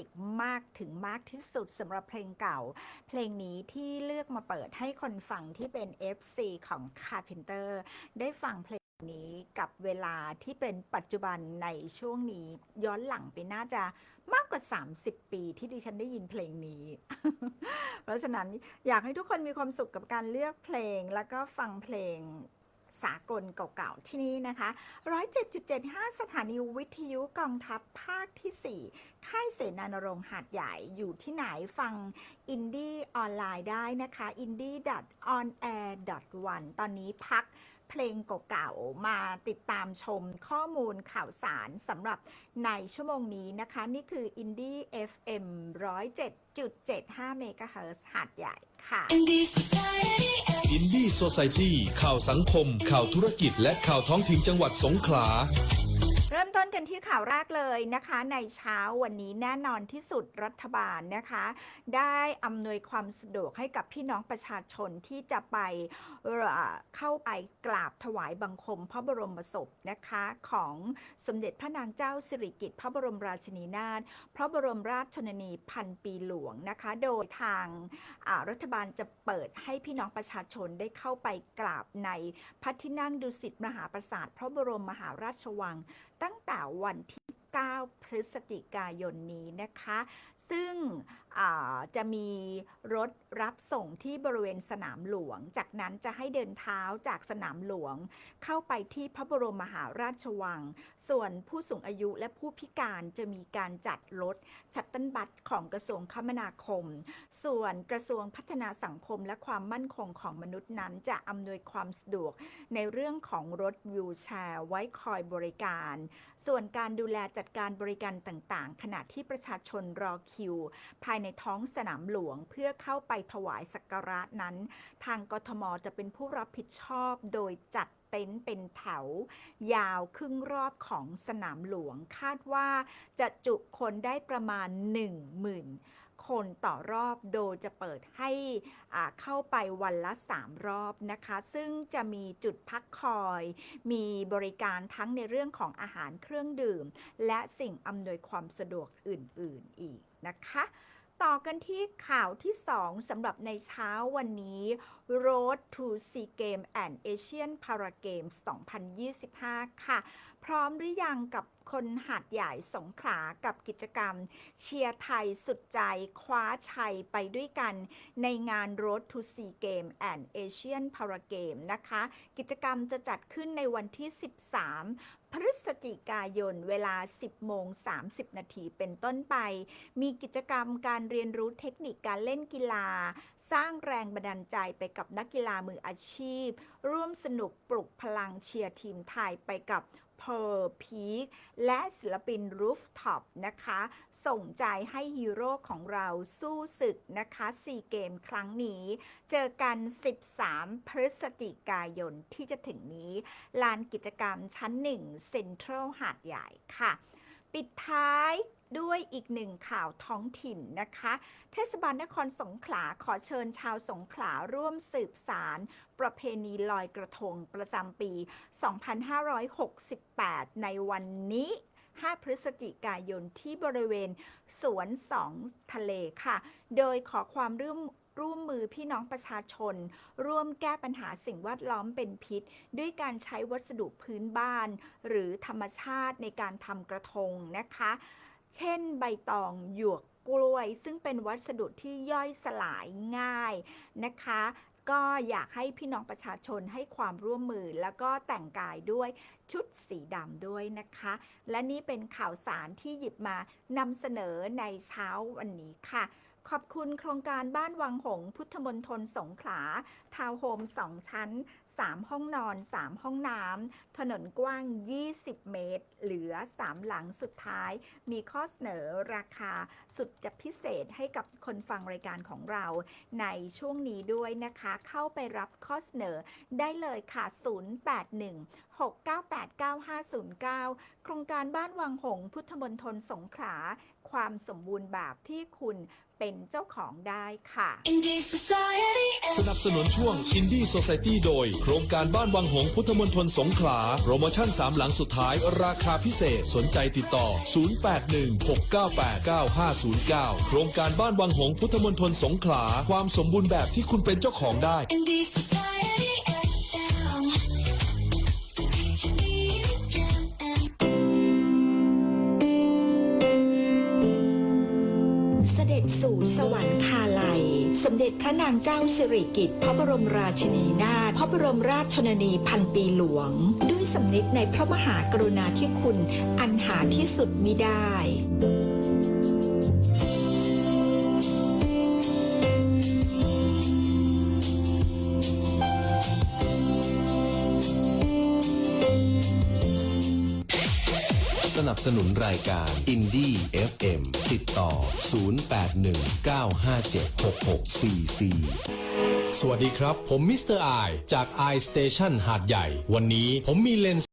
ติกมากถึงมากที่สุดสำหรับเพลงเก่า เพลงนี้ที่เลือกมาเปิดให้คนฟังที่เป็น FC ของ Carpenter ได้ฟังเพลงนี้กับเวลาที่เป็นปัจจุบันในช่วงนี้ย้อนหลังไปน่าจะมากกว่า 30 ปีที่ดิฉันได้ยินเพลงนี้ เพราะฉะนั้นอยากให้ทุกคนมีความสุขกับการเลือกเพลงแล้วก็ฟังเพลง สากลเก่าๆ ที่นี่นะคะ 107.75 สถานีวิทยุกองทัพภาคที่ 4 ค่ายเสนานรงค์หาดใหญ่อยู่ที่ไหนฟังอินดี้ออนไลน์ได้นะคะ indie.onair.one ตอนนี้พัก เพลงเก่าๆมาติดตามชมข้อมูลข่าวสารสำหรับในชั่วโมงนี้นะคะ นี่คือ Indie FM 107.75เมกะเฮิรตซ์หาดใหญ่ค่ะ Indie Society อินดี้โซ i ตี้ข่าวสังคม ข่าวธุรกิจและข่าวท้องถิ่นจังหวัดสงขลา เริ่มต้นกันที่ข่าวแรกเลยนะคะ ในเช้าวันนี้แน่นอนที่สุดรัฐบาลนะคะ ได้อำนวยความสะดวกให้กับพี่น้องประชาชนที่จะไปเเข้าไปกราบถวายบังคมพระบรมศพนะคะ ของสมเด็จพระนางเจ้าสิริกิติ์พระบรมราชินีนาถพระบรมราชชนนีพันปีหลวงนะคะ โดยทางรัฐบาลจะเปิดให้พี่น้องประชาชนได้เข้าไปกราบในพระที่นั่งดุสิตมหาปราสาทพระบรมมหาราชวังตั้งแต่วันที่ 9 พฤศจิกายนนี้นะคะ ซึ่งจะมีรถรับส่งที่บริเวณสนามหลวง จากนั้นจะให้เดินเท้าจากสนามหลวง เข้าไปที่พระบรมมหาราชวัง ส่วนผู้สูงอายุและผู้พิการจะมีการจัดรถชัตเติลบัสของกระทรวงคมนาคม ส่วนกระทรวงพัฒนาสังคมและความมั่นคงของมนุษย์นั้น จะอำนวยความสะดวกในเรื่องของรถวิวแชร์ไว้คอยบริการ ส่วนการดูแลจัดการบริการต่างๆ ขณะที่ประชาชนรอคิว ภายในท้องสนามหลวงเพื่อเข้าไปถวายสักการะนั้น ทางกทมจะเป็นผู้รับผิดชอบโดยจัดเต็นท์เป็นแถวยาวครึ่งรอบของสนามหลวงคาดว่าจะจุคนได้ประมาณ 10,000 คนต่อรอบโดยจะเปิดให้เข้าไปวันละ 3 รอบนะคะ ซึ่งจะมีจุดพักคอย มีบริการทั้งในเรื่องของอาหารเครื่องดื่ม และสิ่งอำนวยความสะดวกอื่น ๆ อีกนะคะ ต่อกันที่ข่าวที่ 2สำหรับในเช้าวันนี้ Road to Sea Game and Asian Para Games 2025 ค่ะ พร้อมหรือยังกับคนหาดใหญ่สงขลากับกิจกรรม เชียร์ไทยสุดใจคว้าชัยไปด้วยกันในงาน Road to Sea Game and Asian Para Game นะคะ กิจกรรมจะจัดขึ้นในวันที่ 13 พฤศจิกายนเวลา 10โมง30 นาทีเป็นต้นไป มีกิจกรรมการเรียนรู้เทคนิคการเล่นกีฬา สร้างแรงบันดาลใจไปกับนักกีฬามืออาชีพ ร่วมสนุกปลุกพลังเชียร์ทีมไทยไปกับ เพอร์พีคและศิลปินรูฟท็อปนะคะ ส่งใจให้ฮีโร่ของเราสู้ศึกนะคะซีเกมครั้งนี้ เจอกัน 13 พฤศจิกายนที่จะถึงนี้ ลานกิจกรรมชั้น 1 เซ็นทรัลหาดใหญ่ค่ะ ปิดท้าย ด้วยอีกหนึ่งข่าวท้องถิ่นนะคะ เทศบาลนครสงขลาขอเชิญชาวสงขลาร่วมสืบสารประเพณีลอยกระทงประจำปี 2568 ในวันนี้ 5 พฤศจิกายนที่บริเวณสวนสองทะเลค่ะ โดยขอความร่วมร่วมมือพี่น้องประชาชน ร่วมแก้ปัญหาสิ่งแวดล้อมเป็นพิษ ด้วยการใช้วัสดุพื้นบ้าน หรือธรรมชาติในการทำกระทงนะคะ เช่นใบตองหยวกกล้วย ซึ่งเป็นวัสดุที่ย่อยสลายง่ายนะคะ ก็อยากให้พี่น้องประชาชนให้ความร่วมมือ แล้วก็แต่งกายด้วยชุดสีดำด้วยนะคะ และนี่เป็นข่าวสารที่หยิบมานำเสนอในเช้าวันนี้ค่ะ ขอบคุณโครงการบ้านวังหง พุทธมณฑลสงขลา ทาวน์โฮม 2 ชั้น 3 ห้องนอน 3 ห้องน้ำ ถนนกว้าง 20 เมตร เหลือ 3 หลังสุดท้าย มีข้อเสนอราคาสุดจะพิเศษให้กับคนฟังรายการของเรา ในช่วงนี้ด้วยนะคะ เข้าไปรับข้อเสนอได้เลยค่ะ 081 โครงการบ้านวังหงส์พุทธมณฑลสงขลา ความสมบูรณ์แบบที่คุณเป็นเจ้าของได้ค่ะ Indie Society. สนับสนุนช่วง Indie Society โดย โครงการบ้านวังหงส์พุทธมณฑลสงขลาโปรโมชั่น 3 หลังสุดท้าย ราคาพิเศษสนใจติดต่อ 0816989509 โครงการบ้านวังหงส์พุทธมณฑลสงขลาความสมบูรณ์แบบที่คุณเป็นเจ้าของได้ Indie Society มเด็จพระนางเจ้าสิริกิติ์พระบรมราชินีนาถพระบรมราชชนนีพันปีหลวง ด้วยสำนึกในพระมหากรุณาธิคุณอันหาที่สุดมิได้สนับสนุนรายการ Indie FM ติดต่อ 0819576644 สวัสดีครับ ผมมิสเตอร์ไอจาก i Station หาดใหญ่ วันนี้ผมมีเลนส์